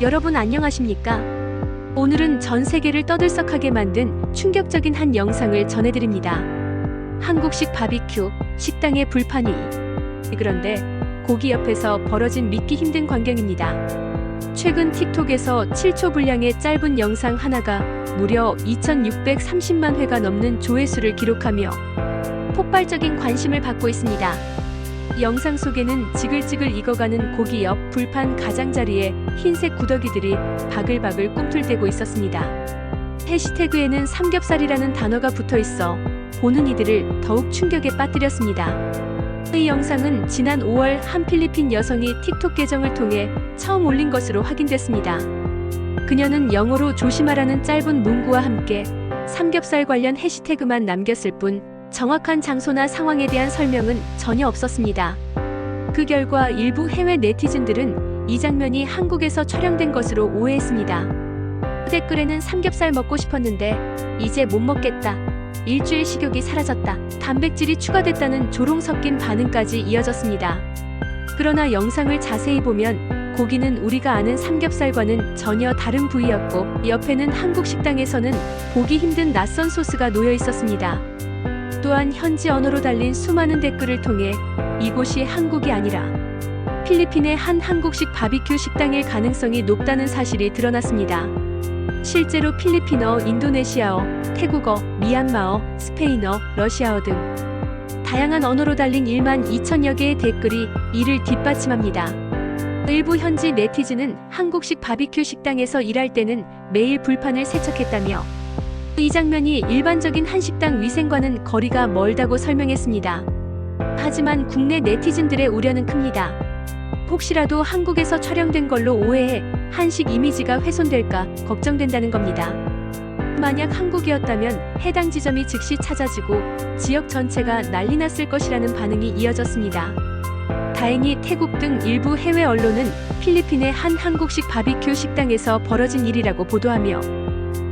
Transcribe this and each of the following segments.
여러분 안녕하십니까? 오늘은 전 세계를 떠들썩하게 만든 충격적인 한 영상을 전해드립니다. 한국식 바비큐, 식당의 불판 위. 그런데 고기 옆에서 벌어진 믿기 힘든 광경입니다. 최근 틱톡에서 7초 분량의 짧은 영상 하나가 무려 2,630만 회가 넘는 조회수를 기록하며 폭발적인 관심을 받고 있습니다. 영상 속에는 지글지글 익어가는 고기 옆 불판 가장자리에 흰색 구더기들이 바글바글 꿈틀대고 있었습니다. 해시태그에는 삼겹살이라는 단어가 붙어 있어 보는 이들을 더욱 충격에 빠뜨렸습니다. 이 영상은 지난 5월 한 필리핀 여성이 틱톡 계정을 통해 처음 올린 것으로 확인됐습니다. 그녀는 영어로 조심하라는 짧은 문구와 함께 삼겹살 관련 해시태그만 남겼을 뿐 정확한 장소나 상황에 대한 설명은 전혀 없었습니다. 그 결과 일부 해외 네티즌들은 이 장면이 한국에서 촬영된 것으로 오해했습니다. 댓글에는 삼겹살 먹고 싶었는데 이제 못 먹겠다. 일주일 식욕이 사라졌다. 단백질이 추가됐다는 조롱 섞인 반응까지 이어졌습니다. 그러나 영상을 자세히 보면 고기는 우리가 아는 삼겹살과는 전혀 다른 부위였고 옆에는 한국 식당에서는 보기 힘든 낯선 소스가 놓여 있었습니다. 또한 현지 언어로 달린 수많은 댓글을 통해 이곳이 한국이 아니라 필리핀의 한 한국식 바비큐 식당일 가능성이 높다는 사실이 드러났습니다. 실제로 필리핀어, 인도네시아어, 태국어, 미얀마어, 스페인어, 러시아어 등 다양한 언어로 달린 1만 2천여 개의 댓글이 이를 뒷받침합니다. 일부 현지 네티즌은 한국식 바비큐 식당에서 일할 때는 매일 불판을 세척했다며 이 장면이 일반적인 한식당 위생과는 거리가 멀다고 설명했습니다. 하지만 국내 네티즌들의 우려는 큽니다. 혹시라도 한국에서 촬영된 걸로 오해해 한식 이미지가 훼손될까 걱정된다는 겁니다. 만약 한국이었다면 해당 지점이 즉시 찾아지고 지역 전체가 난리 났을 것이라는 반응이 이어졌습니다. 다행히 태국 등 일부 해외 언론은 필리핀의 한 한국식 바비큐 식당에서 벌어진 일이라고 보도하며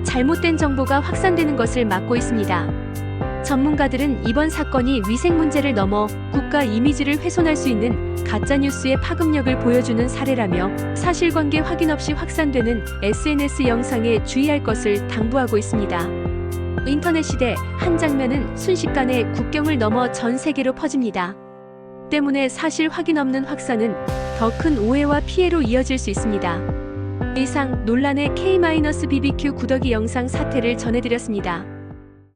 잘못된 정보가 확산되는 것을 막고 있습니다. 전문가들은 이번 사건이 위생 문제를 넘어 국가 이미지를 훼손할 수 있는 가짜뉴스의 파급력을 보여주는 사례라며 사실관계 확인 없이 확산되는 SNS 영상에 주의할 것을 당부하고 있습니다. 인터넷 시대 한 장면은 순식간에 국경을 넘어 전 세계로 퍼집니다. 때문에 사실 확인 없는 확산은 더 큰 오해와 피해로 이어질 수 있습니다. 이상 논란의 K-BBQ 구더기 영상 사태를 전해드렸습니다.